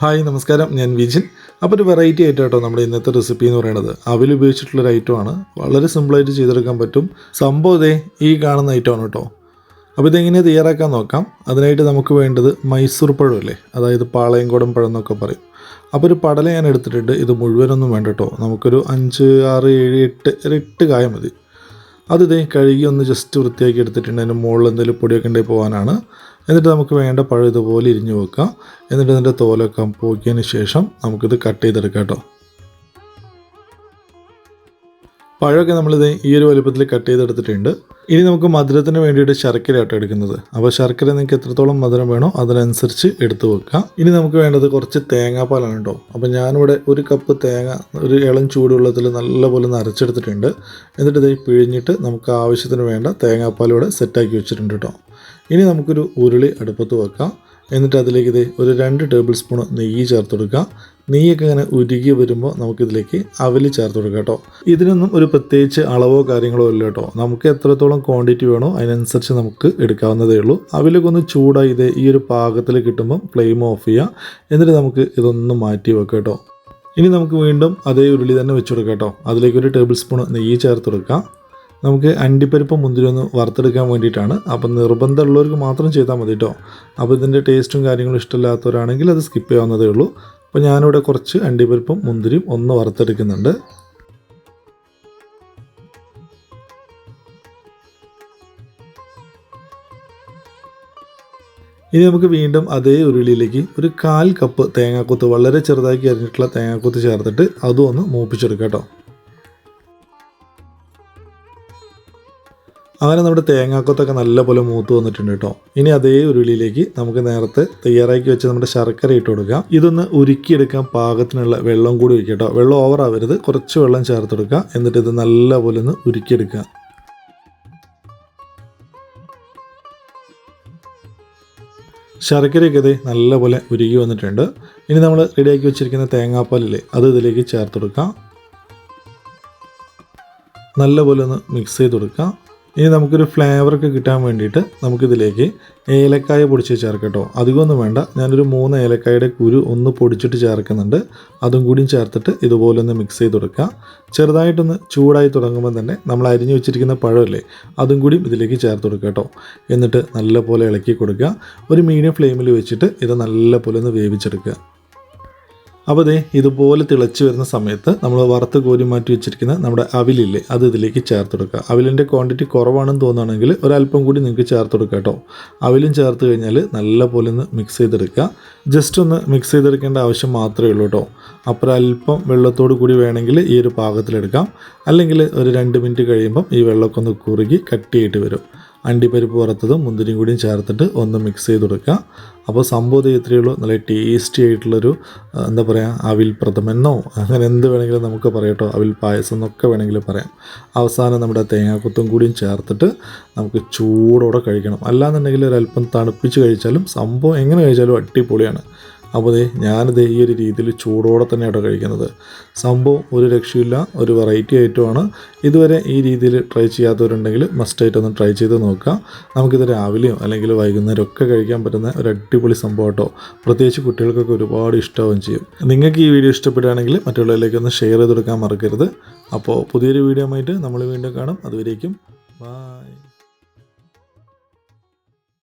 Hi നമസ്കാരം. ഞാൻ വിജിൻ. അപ്പോൾ ഒരു വെറൈറ്റി ആയിട്ട് കേട്ടോ നമ്മുടെ ഇന്നത്തെ റെസിപ്പി എന്ന് പറയുന്നത് അവിൽ ഉപയോഗിച്ചിട്ടുള്ള ഒരു ഐറ്റമാണ് വളരെ സിമ്പിളായിട്ട് ചെയ്തെടുക്കാൻ പറ്റും. സംഭവം ഇതേ ഈ കാണുന്ന ഐറ്റമാണ് കേട്ടോ അപ്പോൾ ഇതെങ്ങനെ തയ്യാറാക്കാൻ നോക്കാം. അതിനായിട്ട് നമുക്ക് വേണ്ടത് മൈസൂർ പഴമല്ലേ? അതായത് പാളയംകോടൻ പഴം എന്നൊക്കെ പറയും. അപ്പോൾ ഒരു പടല ഞാൻ എടുത്തിട്ടുണ്ട്. ഇത് മുഴുവനൊന്നും വേണ്ട കേട്ടോ നമുക്കൊരു അഞ്ച് ആറ് ഏഴ് എട്ട് ഒരു എട്ട് കായ മതി. അത് ഇതേ കഴുകി ഒന്ന് ജസ്റ്റ് വൃത്തിയാക്കി എടുത്തിട്ടുണ്ട്. അതിന്റെ മുകളിൽ എന്തെങ്കിലും പൊടിയൊക്കെ ഉണ്ടെങ്കിൽ പോകാനാണ്. എന്നിട്ട് നമുക്ക് വേണ്ട പഴം ഇതുപോലെ ഇരിഞ്ഞു വെക്കാം. എന്നിട്ട് ഇതിന്റെ തോലൊക്കെ പോക്കിയതിന് ശേഷം നമുക്കിത് കട്ട് ചെയ്തെടുക്കാം കേട്ടോ. പഴമൊക്കെ നമ്മളിത് ഈ ഒരു വലുപ്പത്തിൽ കട്ട് ചെയ്തെടുത്തിട്ടുണ്ട്. ഇനി നമുക്ക് മധുരത്തിന് വേണ്ടിയിട്ട് ശർക്കര ആട്ടോ എടുക്കുന്നത്. അപ്പോൾ ശർക്കര നിങ്ങൾക്ക് എത്രത്തോളം മധുരം വേണോ അതിനനുസരിച്ച് എടുത്ത് വെക്കുക ഇനി നമുക്ക് വേണ്ടത് കുറച്ച് തേങ്ങാപ്പാലാണ് കേട്ടോ. അപ്പോൾ ഞാനിവിടെ ഒരു കപ്പ് തേങ്ങ ഒരു ഇളം ചൂടുവെള്ളത്തിൽ നല്ലപോലെ നരച്ചെടുത്തിട്ടുണ്ട് എന്നിട്ട് ഇത് പിഴിഞ്ഞിട്ട് നമുക്ക് ആവശ്യത്തിന് വേണ്ട തേങ്ങാപ്പാൽ ഇവിടെ സെറ്റാക്കി വെച്ചിട്ടുണ്ട് കേട്ടോ. ഇനി നമുക്കൊരു ഉരുളി അടുപ്പത്ത് വെക്കാം. എന്നിട്ട് അതിലേക്ക് ഇത് ഒരു രണ്ട് ടേബിൾ സ്പൂൺ നെയ്യ് ചേർത്ത് കൊടുക്കുക. നെയ്യൊക്കെ ഇങ്ങനെ ഉരുകി വരുമ്പോൾ നമുക്കിതിലേക്ക് അവൽ ചേർത്ത് കൊടുക്കാം കേട്ടോ. ഇതിനൊന്നും ഒരു പ്രത്യേകിച്ച് അളവോ കാര്യങ്ങളോ ഇല്ല കേട്ടോ. നമുക്ക് എത്രത്തോളം ക്വാണ്ടിറ്റി വേണോ അതിനനുസരിച്ച് നമുക്ക് എടുക്കാവുന്നതേ ഉള്ളൂ. അവലൊക്കെ ഒന്ന് ചൂടായി ഇത് ഈ ഒരു പാകത്തിൽ കിട്ടുമ്പോൾ ഫ്ലെയിം ഓഫ് ചെയ്യാം എന്നിട്ട് നമുക്ക് ഇതൊന്ന് മാറ്റി വെക്കാം കേട്ടോ. ഇനി നമുക്ക് വീണ്ടും അതേ ഉരുളി തന്നെ വെച്ച് കൊടുക്കാം കേട്ടോ. അതിലേക്ക് ഒരു ടേബിൾ സ്പൂൺ നെയ്യ് ചേർത്ത് കൊടുക്കാം നമുക്ക് അണ്ടിപ്പരിപ്പ് മുന്തിരി ഒന്ന് വറുത്തെടുക്കാൻ വേണ്ടിയിട്ടാണ്. അപ്പം നിർബന്ധമുള്ളവർക്ക് മാത്രം ചെയ്താൽ മതി കേട്ടോ അപ്പോൾ ഇതിന്റെ ടേസ്റ്റും കാര്യങ്ങളും ഇഷ്ടമില്ലാത്തവരാണെങ്കിൽ അത് സ്കിപ്പ് ചെയ്യാവുന്നതേ ഉള്ളൂ. അപ്പോൾ ഞാനിവിടെ കുറച്ച് അണ്ടിപ്പരിപ്പും മുന്തിരിയും ഒന്ന് വറുത്തെടുക്കുന്നുണ്ട്. ഇനി നമുക്ക് വീണ്ടും അതേ ഉരുളിയിലേക്ക് ഒരു കാൽ കപ്പ് തേങ്ങാക്കൊത്ത് വളരെ ചെറുതാക്കി അരിഞ്ഞിട്ടുള്ള തേങ്ങാക്കൊത്ത് ചേർത്തിട്ട് അതും ഒന്ന് മൂപ്പിച്ചെടുക്കാം കേട്ടോ അങ്ങനെ നമ്മുടെ തേങ്ങാക്കൊത്തൊക്കെ നല്ലപോലെ മൂത്ത് വന്നിട്ടുണ്ട് കേട്ടോ. ഇനി അതേ ഉരുളിയിലേക്ക് നമുക്ക് നേരത്തെ തയ്യാറാക്കി വെച്ച് നമ്മുടെ ശർക്കര ഇട്ട് കൊടുക്കാം. ഇതൊന്ന് ഉരുക്കിയെടുക്കാൻ പാകത്തിനുള്ള വെള്ളം കൂടി ഒഴിക്കുക കേട്ടോ. വെള്ളം ഓവർ ആവരുത്. കുറച്ച് വെള്ളം ചേർത്ത് കൊടുക്കുക. എന്നിട്ട് ഇത് നല്ലപോലെ ഒന്ന് ഉരുക്കിയെടുക്കുക. ശർക്കരയൊക്കെ ഇത് നല്ലപോലെ ഉരുകി വന്നിട്ടുണ്ട്. ഇനി നമ്മൾ റെഡിയാക്കി വെച്ചിരിക്കുന്ന തേങ്ങാപ്പാലില്ലേ അത് ഇതിലേക്ക് ചേർത്ത് കൊടുക്കാം. നല്ലപോലെ ഒന്ന് മിക്സ് ചെയ്ത് കൊടുക്കാം. ഇനി നമുക്കൊരു ഫ്ലേവറൊക്കെ കിട്ടാൻ വേണ്ടിയിട്ട് നമുക്കിതിലേക്ക് ഏലക്കായ പൊടിച്ച് ചേർക്കട്ടോ. അധികമൊന്നും വേണ്ട. ഞാനൊരു മൂന്ന് ഏലക്കായയുടെ കുരു ഒന്ന് പൊടിച്ചിട്ട് ചേർക്കുന്നുണ്ട്. അതും കൂടിയും ചേർത്തിട്ട് ഇതുപോലെ ഒന്ന് മിക്സ് ചെയ്ത് കൊടുക്കുക. ചെറുതായിട്ടൊന്ന് ചൂടായി തുടങ്ങുമ്പോൾ തന്നെ നമ്മൾ അരിഞ്ഞു വെച്ചിരിക്കുന്ന പഴമല്ലേ അതും കൂടി ഇതിലേക്ക് ചേർത്ത് കൊടുക്കുക കേട്ടോ. എന്നിട്ട് നല്ലപോലെ ഇളക്കി കൊടുക്കുക. ഒരു മീഡിയം ഫ്ലെയിമിൽ വെച്ചിട്ട് ഇത് നല്ലപോലെ ഒന്ന് വേവിച്ചെടുക്കുക. അപ്പോൾ ദേ ഇതുപോലെ തിളച്ച് വരുന്ന സമയത്ത് നമ്മൾ വറുത്ത് കോരി മാറ്റി വെച്ചിരിക്കുന്ന നമ്മുടെ അവിലില്ലേ അത് ഇതിലേക്ക് ചേർത്ത് കൊടുക്കുക. അവിലിന്റെ ക്വാണ്ടിറ്റി കുറവാണെന്ന് തോന്നുകയാണെങ്കിൽ ഒരല്പം കൂടി നിങ്ങൾക്ക് ചേർത്ത് കൊടുക്കുക കേട്ടോ. അവിലും ചേർത്ത് കഴിഞ്ഞാൽ നല്ല പോലെ ഒന്ന് മിക്സ് ചെയ്തെടുക്കുക. ജസ്റ്റ് ഒന്ന് മിക്സ് ചെയ്തെടുക്കേണ്ട ആവശ്യം മാത്രമേ ഉള്ളൂ കേട്ടോ. അപ്പോൾ അല്പം വെള്ളത്തോട് കൂടി വേണമെങ്കിൽ ഈ ഒരു പാകത്തിലെടുക്കാം. അല്ലെങ്കിൽ ഒരു രണ്ട് മിനിറ്റ് കഴിയുമ്പം ഈ വെള്ളമൊക്കെ ഒന്ന് കുറുകി കട്ടിയായിട്ട് വരും. അണ്ടിപ്പരിപ്പ് വറുത്തതും മുന്തിരിയും കൂടിയും ചേർത്തിട്ട് ഒന്ന് മിക്സ് ചെയ്ത് കൊടുക്കുക. അപ്പോൾ സംഭവം ഇത്രയേ ഉള്ളൂ. നല്ല ടേസ്റ്റി ആയിട്ടുള്ളൊരു എന്താ പറയുക അവിൽ പ്രഥമെന്നോ അങ്ങനെ എന്ത് വേണമെങ്കിലും നമുക്ക് പറയട്ടോ അവിൽ പായസം എന്നൊക്കെ വേണമെങ്കിൽ പറയാം. അവസാനം നമ്മുടെ തേങ്ങാക്കുത്തും കൂടിയും ചേർത്തിട്ട് നമുക്ക് ചൂടോടെ കഴിക്കണം. അല്ലാന്നുണ്ടെങ്കിൽ ഒരല്പം തണുപ്പിച്ച് കഴിച്ചാലും സംഭവം എങ്ങനെ കഴിച്ചാലും അടിപൊളിയാണ്. അപ്പോൾ ദേ ഞാനിത് ഈ ഒരു രീതിയിൽ ചൂടോടെ തന്നെ തന്നെയാണ് കഴിക്കുന്നത്. സംഭവം ഒരു രക്ഷയില്ല ഒരു വെറൈറ്റി ഐറ്റമാണ് ഇതുവരെ ഈ രീതിയിൽ ട്രൈ ചെയ്യാത്തവരുണ്ടെങ്കിൽ മസ്റ്റായിട്ട് ഒന്ന് ട്രൈ ചെയ്ത് നോക്കുക. നമുക്കിത് രാവിലെയോ അല്ലെങ്കിൽ വൈകുന്നേരം ഒക്കെ കഴിക്കാൻ പറ്റുന്ന ഒരു അടിപൊളി സംഭവം കേട്ടോ പ്രത്യേകിച്ച് കുട്ടികൾക്കൊക്കെ ഒരുപാട് ഇഷ്ടവും ചെയ്യും. നിങ്ങൾക്ക് ഈ വീഡിയോ ഇഷ്ടപ്പെടുകയാണെങ്കിൽ മറ്റുള്ളവരിലേക്ക് ഒന്ന് ഷെയർ ചെയ്ത് കൊടുക്കാൻ മറക്കരുത്. അപ്പോൾ പുതിയൊരു വീഡിയോ ആയിട്ട് നമ്മൾ വീണ്ടും കാണും. അതുവരേക്കും ബൈ